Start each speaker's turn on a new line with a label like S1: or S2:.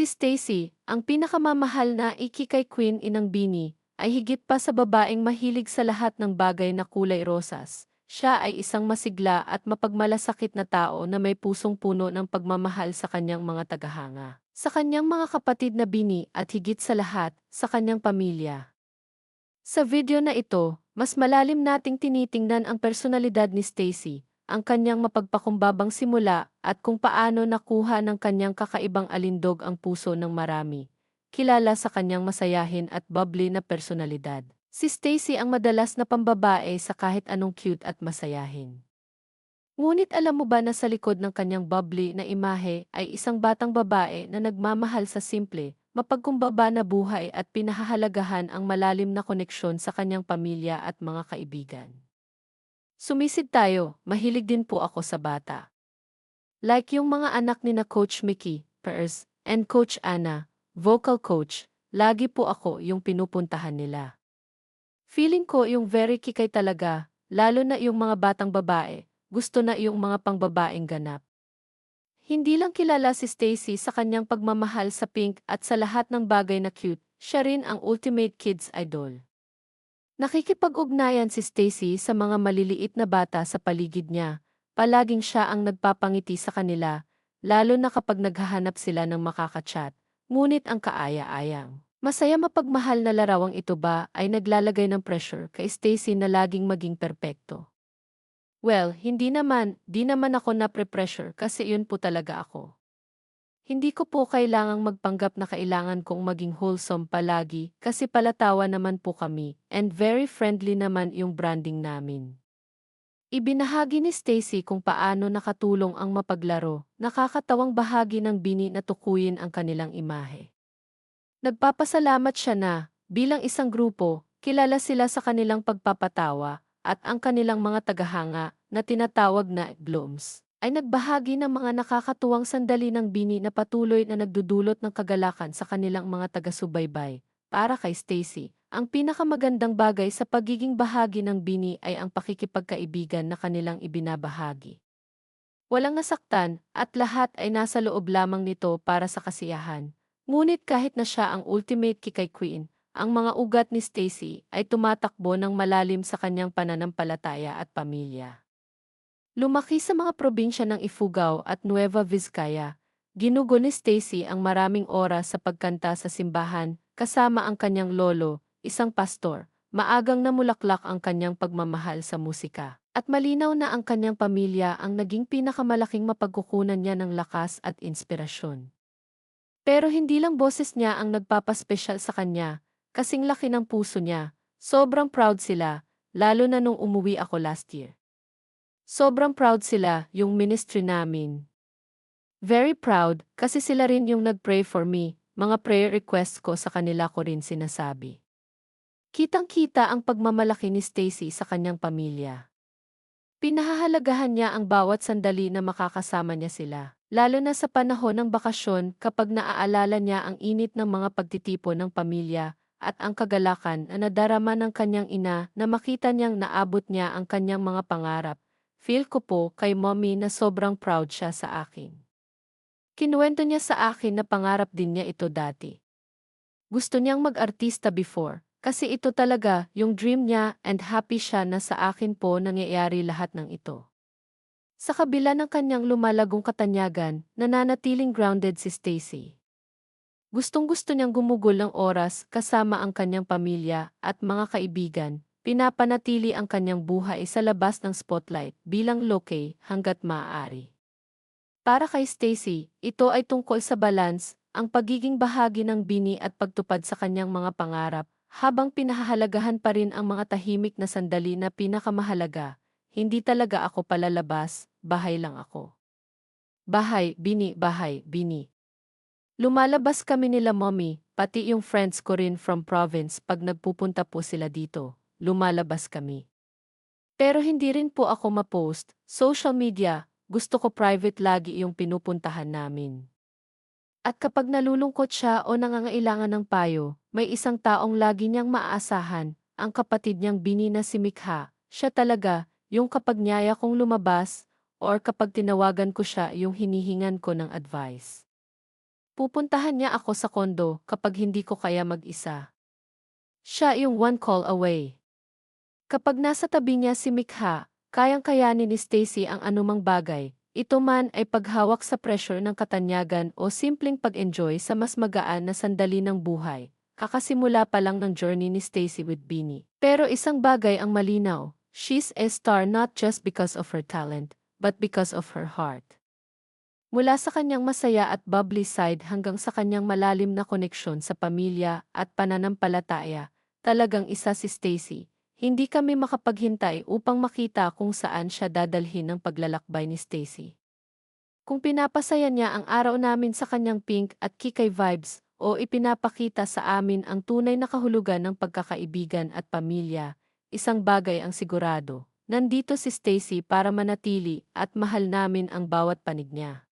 S1: Si Stacy, ang pinakamamahal na ikikay queen inang Bini, ay higit pa sa babaeng mahilig sa lahat ng bagay na kulay rosas. Siya ay isang masigla at mapagmalasakit na tao na may pusong puno ng pagmamahal sa kanyang mga tagahanga, sa kanyang mga kapatid na Bini at higit sa lahat, sa kanyang pamilya. Sa video na ito, mas malalim nating tinitingnan ang personalidad ni Stacy, ang kanyang mapagpakumbabang simula at kung paano nakuha ng kanyang kakaibang alindog ang puso ng marami. Kilala sa kanyang masayahin at bubbly na personalidad. Si Stacy ang madalas na pambabae sa kahit anong cute at masayahin. Ngunit alam mo ba na sa likod ng kanyang bubbly na imahe ay isang batang babae na nagmamahal sa simple, mapagkumbaba na buhay at pinahahalagahan ang malalim na koneksyon sa kanyang pamilya at mga kaibigan. Sumisid tayo, mahilig din po ako sa bata. Like yung mga anak ni na Coach Mickey, Pers, and Coach Anna, vocal coach, lagi po ako yung pinupuntahan nila. Feeling ko yung very kikay talaga, lalo na yung mga batang babae, gusto na yung mga pangbabaeng ganap. Hindi lang kilala si Stacy sa kanyang pagmamahal sa pink at sa lahat ng bagay na cute, siya rin ang ultimate kids idol. Nakikipag-ugnayan si Stacy sa mga maliliit na bata sa paligid niya. Palaging siya ang nagpapangiti sa kanila, lalo na kapag naghahanap sila ng makakachat. Ngunit ang kaaya-ayang. Masaya mapagmahal na larawang ito ba ay naglalagay ng pressure kay Stacy na laging maging perpekto. Well, hindi naman, di naman ako na-pressure kasi yun po talaga ako. Hindi ko po kailangang magpanggap na kailangan kong maging wholesome palagi kasi palatawa naman po kami and very friendly naman yung branding namin. Ibinahagi ni Stacy kung paano nakatulong ang mapaglaro, nakakatawang bahagi ng bini na tukuyin ang kanilang imahe. Nagpapasalamat siya na, bilang isang grupo, kilala sila sa kanilang pagpapatawa at ang kanilang mga tagahanga na tinatawag na blooms ay nagbahagi ng mga nakakatuwang sandali ng bini na patuloy na nagdudulot ng kagalakan sa kanilang mga taga-subaybay. Para kay Stacy, ang pinakamagandang bagay sa pagiging bahagi ng bini ay ang pakikipagkaibigan na kanilang ibinabahagi. Walang nasaktan at lahat ay nasa loob lamang nito para sa kasiyahan. Ngunit kahit na siya ang ultimate kikay queen, ang mga ugat ni Stacy ay tumatakbo ng malalim sa kanyang pananampalataya at pamilya. Lumaki sa mga probinsya ng Ifugao at Nueva Vizcaya. Ginugo ni Stacy ang maraming oras sa pagkanta sa simbahan kasama ang kanyang lolo, isang pastor. Maagang namulaklak ang kanyang pagmamahal sa musika. At malinaw na ang kanyang pamilya ang naging pinakamalaking mapagkukunan niya ng lakas at inspirasyon. Pero hindi lang boses niya ang nagpapaspesyal sa kanya, kasing laki ng puso niya. Sobrang proud sila, lalo na nung umuwi ako last year. Sobrang proud sila, yung ministry namin. Very proud, kasi sila rin yung nag-pray for me, mga prayer requests ko sa kanila ko rin sinasabi. Kitang-kita ang pagmamalaki ni Stacy sa kanyang pamilya. Pinahahalagahan niya ang bawat sandali na makakasama niya sila, lalo na sa panahon ng bakasyon kapag naaalala niya ang init ng mga pagtitipon ng pamilya at ang kagalakan na nadarama ng kanyang ina na makita niyang naabot niya ang kanyang mga pangarap Feel ko po kay mommy na sobrang proud siya sa akin. Kinuwento niya sa akin na pangarap din niya ito dati. Gusto niyang mag-artista before, kasi ito talaga yung dream niya and happy siya na sa akin po nangyayari lahat ng ito. Sa kabila ng kanyang lumalagong katanyagan, nananatiling grounded si Stacy. Gustong gusto niyang gumugol ng oras kasama ang kanyang pamilya at mga kaibigan, Pinapanatili ang kanyang buhay sa labas ng spotlight bilang loke hanggat maaari. Para kay Stacy, ito ay tungkol sa balance, ang pagiging bahagi ng bini at pagtupad sa kanyang mga pangarap, habang pinahahalagahan pa rin ang mga tahimik na sandali na pinakamahalaga. Hindi talaga ako palalabas, bahay lang ako. Bahay, bini, bahay, bini. Lumalabas kami nila mommy, pati yung friends ko rin from province pag nagpupunta po sila dito lumalabas kami. Pero hindi rin po ako ma-post, social media, gusto ko private lagi yung pinupuntahan namin. At kapag nalulungkot siya o nangangailangan ng payo, may isang taong lagi niyang maaasahan, ang kapatid niyang bini na si Mikha, siya talaga, yung kapag niyaya kong lumabas, or kapag tinawagan ko siya yung hinihingan ko ng advice. Pupuntahan niya ako sa kondo kapag hindi ko kaya mag-isa. Siya yung one call away. Kapag nasa tabi niya si Mikha, kayang kayanin ni Stacy ang anumang bagay, ito man ay paghawak sa pressure ng katanyagan o simpleng pag-enjoy sa mas magaan na sandali ng buhay. Kakasimula pa lang ng journey ni Stacy with Beanie. Pero isang bagay ang malinaw, she's a star not just because of her talent, but because of her heart. Mula sa kanyang masaya at bubbly side hanggang sa kanyang malalim na koneksyon sa pamilya at pananampalataya, talagang isa si Stacy. Hindi kami makapaghintay upang makita kung saan siya dadalhin ng paglalakbay ni Stacy. Kung pinapasaya niya ang araw namin sa kanyang pink at kikay vibes o ipinapakita sa amin ang tunay na kahulugan ng pagkakaibigan at pamilya, isang bagay ang sigurado. Nandito si Stacy para manatili at mahal namin ang bawat panig niya.